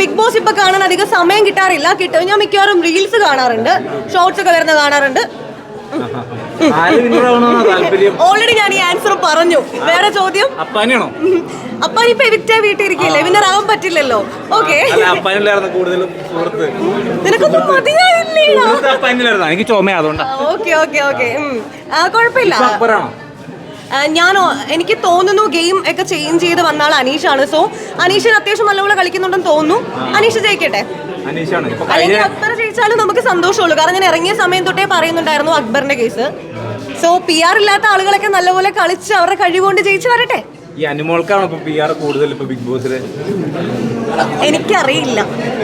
Big boss ഇപ്പോ? കാണാൻ അധികം സമയം കിട്ടാറില്ല. കിട്ടും. ഞാൻ മിക്കവാറും റീൽസ് കാണാറുണ്ട്. ഷോർട്സ് ഒക്കെ വരുന്ന കാണാറുണ്ട്. ഓൾറെഡി ഞാൻ ഈ ആൻസർ പറഞ്ഞു. വേറെ ചോദ്യം? അപ്പാനാണോ ഇപ്പൊ ഇപ്പൊ വീട്ടിൽ ഇരിക്കില്ലേ? വിന്നർ ആവാൻ പറ്റില്ലല്ലോ. ഓക്കെ നിനക്കൊന്നും മതിയായില്ലേ എനിക്ക് ചുമ അതുകൊണ്ടാ. ഓക്കെ ഓക്കെ ഓക്കെ കുഴപ്പമില്ല. ഞാനോ എനിക്ക് തോന്നുന്നു ഗെയിം ഒക്കെ ചേഞ്ച് ചെയ്ത് വന്ന ആൾ അനീഷാണ്. സോ അനീഷിന് അത്യാവശ്യം നല്ലപോലെ കളിക്കുന്നുണ്ടെന്ന് തോന്നുന്നു. അനീഷ് ജയിക്കട്ടെ? അല്ലെങ്കിൽ അക്ബർ ജയിച്ചാലും നമുക്ക് സന്തോഷമുള്ളൂ. കാരണം ഞാൻ ഇറങ്ങിയ സമയം തൊട്ടേ പറയുന്നുണ്ടായിരുന്നു അക്ബറിന്റെ കേസ് സോ പി ആർ ഇല്ലാത്ത ആളുകളൊക്കെ നല്ലപോലെ കളിച്ച് അവരുടെ കഴിവുകൊണ്ട് ജയിച്ചു വരട്ടെ? ഈ അനുമോൾക്കാണ് ഇപ്പൊ പി ആർ കൂടുതൽ ഇപ്പൊ ബിഗ് ബോസിൽ എനിക്കറിയില്ല.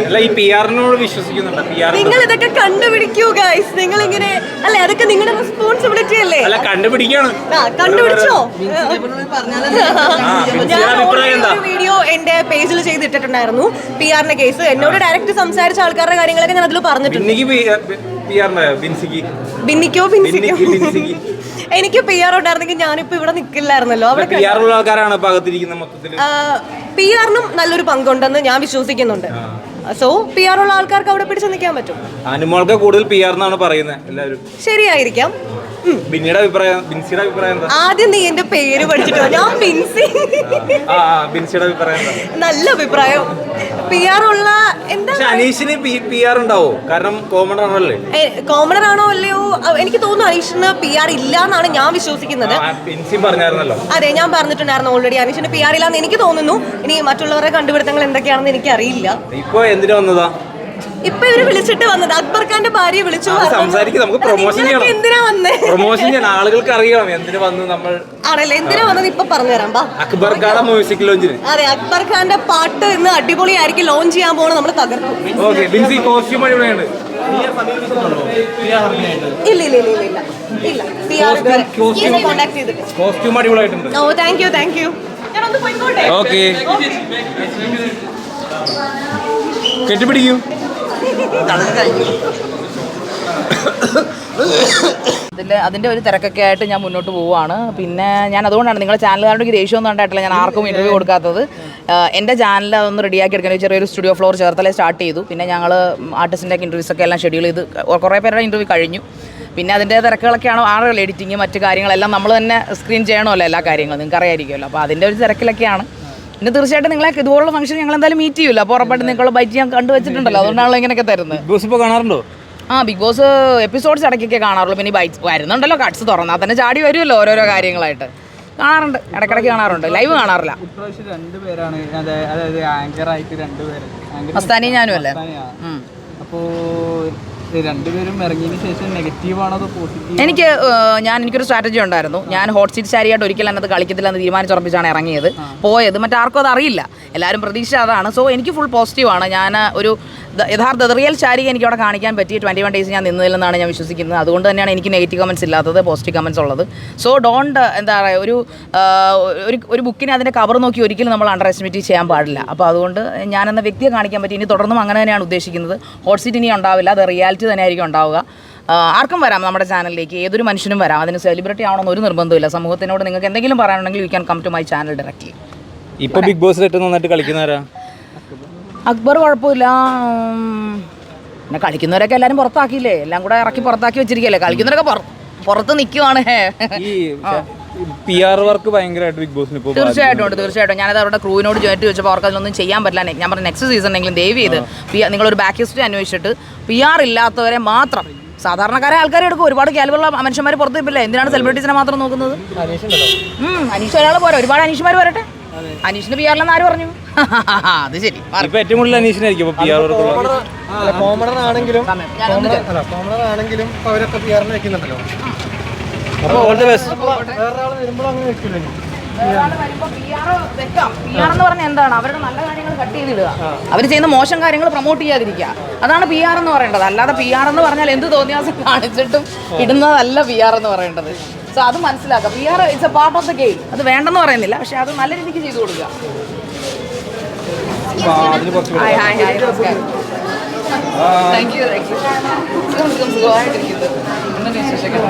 അല്ല ഈ പി ആറിനോട് വിശ്വസിക്കുന്നുണ്ട്? പി ആർ നിങ്ങൾ ഇതൊക്കെ കണ്ടുപിടിക്കൂ ഗൈസ് നിങ്ങൾ ഇങ്ങനെ അല്ലെ അതൊക്കെ നിങ്ങളുടെ റെസ്പോൺസിബിലിറ്റി അല്ലേ? അല്ല കണ്ടുപിടിക്കാണ്. കണ്ടുപിടിച്ചോ? ഞാൻ? വീഡിയോ എന്റെ പേജിൽ ചെയ്തിട്ടിട്ടുണ്ടായിരുന്നു പി ആറിന്റെ കേസ് എന്നോട് ഡയറക്റ്റ് സംസാരിച്ച ആൾക്കാരുടെ കാര്യങ്ങളൊക്കെ ഞാൻ അതിൽ പറഞ്ഞിട്ടുണ്ട്. ബിന്നിക്കോ ബിന്നിക്കോ എനിക്ക് പി ആർ ഉണ്ടായിരുന്നെങ്കിൽ ഞാനിപ്പോ ഇവിടെ നിൽക്കില്ലായിരുന്നല്ലോ അവിടെ പി ആൾക്കാരാണ് ഇപ്പൊ പി ആറിനും നല്ലൊരു പങ്കുണ്ടെന്ന് ഞാൻ വിശ്വസിക്കുന്നുണ്ട്. സോ പി ആർ ഉള്ള ആൾക്കാർക്ക് അവിടെ പിടിച്ചു നിൽക്കാൻ പറ്റും. അനുമോൾക്ക് കൂടുതൽ പി ആർ എന്നാണ് പറയുന്നത് എല്ലാവരും. ശരിയായിരിക്കാം. ബിന്നിയുടെ അഭിപ്രായം ബിൻസിയുടെ അഭിപ്രായം എന്താ? ആദ്യം നീ എന്റെ പേര് പഠിച്ചിട്ട് ഞാൻ ബിൻസി. ആ ആ, ബിൻസിയുടെ അഭിപ്രായം എന്താ? നല്ല അഭിപ്രായം. പി ആർ ഉള്ള എന്താ? പക്ഷെ അനീഷിന് പി ആർ ഉണ്ടാവോ? കാരണം കോമൺ ആണല്ലേ? കോമണർ ആണോ അല്ലയോ? അഹ് എനിക്ക് തോന്നുന്നു അനീഷിന് പി ആർ ഇല്ല എന്നാണ് ഞാൻ വിശ്വസിക്കുന്നത്. ആ, ബിൻസി പറഞ്ഞായിരുന്നല്ലോ. അതെ ഞാൻ പറഞ്ഞിട്ടുണ്ടായിരുന്നു ഓൾറെഡി അനീഷിന് പി ആർ ഇല്ലാന്ന് എനിക്ക് തോന്നുന്നു. ഇനി മറ്റുള്ളവരുടെ കണ്ടുപിടുത്തങ്ങൾ എന്തൊക്കെയാണെന്ന് എനിക്ക് അറിയില്ല. ഇപ്പൊ എന്തിനു വന്നതാ? ഇപ്പൊ ഇവർ വിളിച്ചിട്ട് വന്നത്. അക്ബർ ഖാന്റെ ഭാര്യ വിളിച്ചു അത് സംസാരിക്ക്, നമുക്ക് promotion ചെയ്യണം. എന്തിനാ വന്നേ? പ്രൊമോഷൻ ഞാൻ ആളുകൾക്ക് അറിയാം. എന്തിനു വന്ന് നമ്മൾ ആണല്ലേ? എന്തിനാ വന്നത്? ഇപ്പൊ പറഞ്ഞുതരാം ബാ അക്ബർ ഖാൻ മ്യൂസിക് ലോഞ്ചിന് അതെ അക്ബർ ഖാന്റെ പാട്ട് ഇന്ന് അടിപൊളിയായിരിക്കും. ലോഞ്ച് ചെയ്യാൻ പോകണം നമ്മൾ തകർത്തു ഓക്കെ ബിൻസി കോസ്റ്റ്യൂം ഇല്ല ഇല്ല ഇല്ല ഇല്ല. ഇല്ല ചെയ്തിട്ട് കോസ്റ്റ്യൂം അടിപൊളിയായിട്ടുണ്ട്. ഓ താങ്ക് യു താങ്ക് യു ഞാനൊന്ന് പോയിക്കോട്ടെ? ഓക്കെ. കെട്ടിപ്പിടിക്കൂ. അതിൽ അതിന്റെ ഒരു തിരക്കൊക്കെ ആയിട്ട് ഞാൻ മുന്നോട്ട് പോവുകയാണ്. പിന്നെ ഞാൻ അതുകൊണ്ടാണ് നിങ്ങളുടെ ചാനലുകാരുടെ എനിക്ക് ദേഷ്യമൊന്നും ഉണ്ടായിട്ടില്ല. ഞാൻ ആർക്കും ഇന്റർവ്യൂ കൊടുക്കാത്തത്. എന്റെ ചാനൽ അതൊന്ന് റെഡിയാക്കി എടുക്കാൻ ചെറിയൊരു സ്റ്റുഡിയോ ഫ്ലോർ ചേർത്തലേ സ്റ്റാർട്ട് ചെയ്തു. പിന്നെ ഞങ്ങൾ ആർട്ടിസ്റ്റിന്റെ ഇന്റർവ്യൂസ് ഒക്കെ എല്ലാം ഷെഡ്യൂൾ ചെയ്ത് കുറേ പേരുടെ ഇന്റർവ്യൂ കഴിഞ്ഞു. പിന്നെ അതിന്റെ തിരക്കുകളൊക്കെയാണ് ആളുകൾ എഡിറ്റിങ് മറ്റു കാര്യങ്ങളെല്ലാം നമ്മൾ തന്നെ സ്ക്രീൻ ചെയ്യണമല്ലോ എല്ലാ കാര്യങ്ങളും. നിങ്ങൾക്ക് അറിയായിരിക്കുമല്ലോ. അപ്പോൾ അതിന്റെ ഒരു തിരക്കിലൊക്കെയാണ്. പിന്നെ തീർച്ചയായിട്ടും നിങ്ങളെ ഇതുപോലുള്ള ഫംഗ്ഷൻ ഞങ്ങൾ എന്തായാലും മീറ്റ് ചെയ്യൂല. അപ്പോൾ ഉറപ്പായിട്ട് നിങ്ങൾ ബൈറ്റ് ഞാൻ കണ്ടു വെച്ചിട്ടുണ്ടല്ലോ അതുകൊണ്ടാണല്ലോ ഇങ്ങനെയൊക്കെ തരുന്നത്. കാണാറുണ്ടോ? ആ ബിഗ് ബോസ് എപ്പിസോഡ്സ് ഇടയ്ക്കൊക്കെ കാണാറുള്ളൂ. പിന്നെ ബൈക്ക് ബൈറ്റ്സ് വരുന്നുണ്ടല്ലോ കട്ട്സ് തുറന്നാൽ തന്നെ ചാടി വരുമല്ലോ ഓരോരോ കാര്യങ്ങളായിട്ട്. കാണാറുണ്ട്. ഇടയ്ക്കിടയ്ക്ക് കാണാറുണ്ട്. ലൈവ് കാണാറില്ല. രണ്ടുപേരാണ് അതെ- അതായത് രണ്ടുപേര് മസ്താനി ഞാനും അല്ലേ. രണ്ടുപേരും ഇറങ്ങിയതിന് ശേഷം നെഗറ്റീവാണോ അതോ പോസിറ്റീവ് എനിക്ക് ഞാൻ എനിക്കൊരു സ്ട്രാറ്റജി ഉണ്ടായിരുന്നു. ഞാൻ ഹോട്ട് സീറ്റ് ശാരിയായിട്ട് ഒരിക്കലും അതിനകത്ത് കളിക്കത്തില്ല എന്ന് തീരുമാനിച്ചുറപ്പിച്ചാണ് ഇറങ്ങിയത്. പോയത്. മറ്റാർക്കും അത് അറിയില്ല എല്ലാവരും പ്രതീക്ഷ അതാണ്. സോ എനിക്ക് ഫുൾ പോസിറ്റീവാണ് ഞാൻ ഒരു യഥാർത്ഥ റിയൽ ശാരി എനിക്ക് അവിടെ കാണിക്കാൻ പറ്റി. ട്വന്റി വൺ ഡേയ്സ് ഞാൻ നിന്നതിൽ നിന്നാണ് ഞാൻ വിശ്വസിക്കുന്നത്. അതുകൊണ്ട് തന്നെയാണ് എനിക്ക് നെഗറ്റീവ് കമൻസ് ഇല്ലാത്തത് പോസിറ്റീവ് കമൻസ് ഉള്ളത്. സോ ഡോണ്ട് എന്താ പറയുക ഒരു ഒരു ബുക്കിനെ അതിന്റെ കവർ നോക്കി ഒരിക്കലും നമ്മൾ അണ്ടർ എസ്റ്റിമേറ്റ് ചെയ്യാൻ പാടില്ല. അപ്പോൾ അതുകൊണ്ട് ഞാൻ എന്ന വ്യക്തിയെ കാണിക്കാൻ പറ്റി. ഇനി തുടർന്നും അങ്ങനെ തന്നെയാണ് ഉദ്ദേശിക്കുന്നത്. ഹോട്ട് സീറ്റ് ഇനി ഉണ്ടാവില്ല. അത് റിയാലിറ്റി തന്നെ ആയിരിക്കും ഉണ്ടാവുക ആർക്കും വരാം നമ്മുടെ ചാനലിലേക്ക് ഏതൊരു മനുഷ്യനും വരാം. അതിന് സെലിബ്രിറ്റി ആവണമെന്ന് ഒരു നിർബന്ധമില്ല സമൂഹത്തിനോട് നിങ്ങൾക്ക് എന്തെങ്കിലും പറയാനുണ്ടെങ്കിൽ you can come to my channel directly ഇപ്പോൾ ബിഗ് ബോസ് ഏറ്റവും നന്നായിട്ട് കളിക്കുന്നവരാ അക്ബർ കുഴപ്പമില്ല. പിന്നെ കളിക്കുന്നവരൊക്കെ എല്ലാവരും പുറത്താക്കിയില്ലേ? എല്ലാം കൂടെ ഇറക്കി പുറത്താക്കി വെച്ചിരിക്കല്ലേ കളിക്കുന്നവരൊക്കെ പുറത്ത് നിൽക്കുവാണ് ഈ പി ആർ വർക്ക് ഭയങ്കരമായിട്ട് ബിഗ് ബോസിന് തീർച്ചയായിട്ടും ഉണ്ട് തീർച്ചയായിട്ടും. ഞാനത് അവരുടെ ക്രൂവിനോട് ജോയിറ്റ് ചോദിച്ചപ്പോൾ അവർക്ക് അതിനൊന്നും ചെയ്യാൻ പറ്റില്ല ഞാൻ പറഞ്ഞു നെക്സ്റ്റ് സീസൺ എങ്കിലും ദയവ് ചെയ്ത് പി നിങ്ങളൊരു ബാക്ക് ഹിസ്റ്ററി അന്വേഷിച്ചിട്ട് പി ആർ ഇല്ലാത്തവരെ മാത്രം സാധാരണക്കാരെ ആൾക്കാരെ എടുക്കും. ഒരുപാട് കേൾവുള്ള മനുഷ്യന്മാർ പുറത്ത് എന്തിനാണ് സെലിബ്രിറ്റീസിനെ മാത്രം നോക്കുന്നത്? അനീഷ് ഒരാൾ പോരാ. ഒരുപാട് അനീഷ്മാർ വരട്ടെ. അനീഷിന് പി ആറിലെന്ന് ആര് പറഞ്ഞു? അത് ശരി. ഇപ്പൊ ഏറ്റവും കൂടുതൽ അനീഷിനായിരിക്കും പി ആർ കോമണർ ആണെങ്കിലും ആണെങ്കിലും അവരൊക്കെ പി ആറിന് വെക്കുന്നുണ്ടല്ലോ. അപ്പൊ ഓൾ ദി ബെസ്റ്റ് വേറൊരാൾ വരുമ്പോൾ അങ്ങനെ വെക്കില്ല എന്ന് പറഞ്ഞാൽ എന്താണ്? അവരുടെ നല്ല കാര്യങ്ങൾ കട്ട് ചെയ്തിടുക. അവർ ചെയ്യുന്ന മോശം കാര്യങ്ങൾ പ്രൊമോട്ട് ചെയ്യാതിരിക്കുക. അതാണ് പി ആർ എന്ന് പറയേണ്ടത്. അല്ലാതെ പി ആർ എന്ന് പറഞ്ഞാൽ എന്ത് തോന്നിയാസം കാണിച്ചിട്ടും ഇടുന്നതല്ല പി ആർ എന്ന് പറയേണ്ടത്. സോ അത് മനസ്സിലാക്കാം. We are it's a part of the game അത് വേണ്ടെന്ന് പറയുന്നില്ല പക്ഷെ അത് നല്ല രീതിക്ക് ചെയ്തു കൊടുക്കുക. ഹായ് ഹായ് ഹായ് നമസ്കാരം താങ്ക് യു താങ്ക് യു സുഖം സുഖം സുഖമായിട്ടിരിക്കുന്നത് എന്തുണ്ട് വിശേഷങ്ങൾ.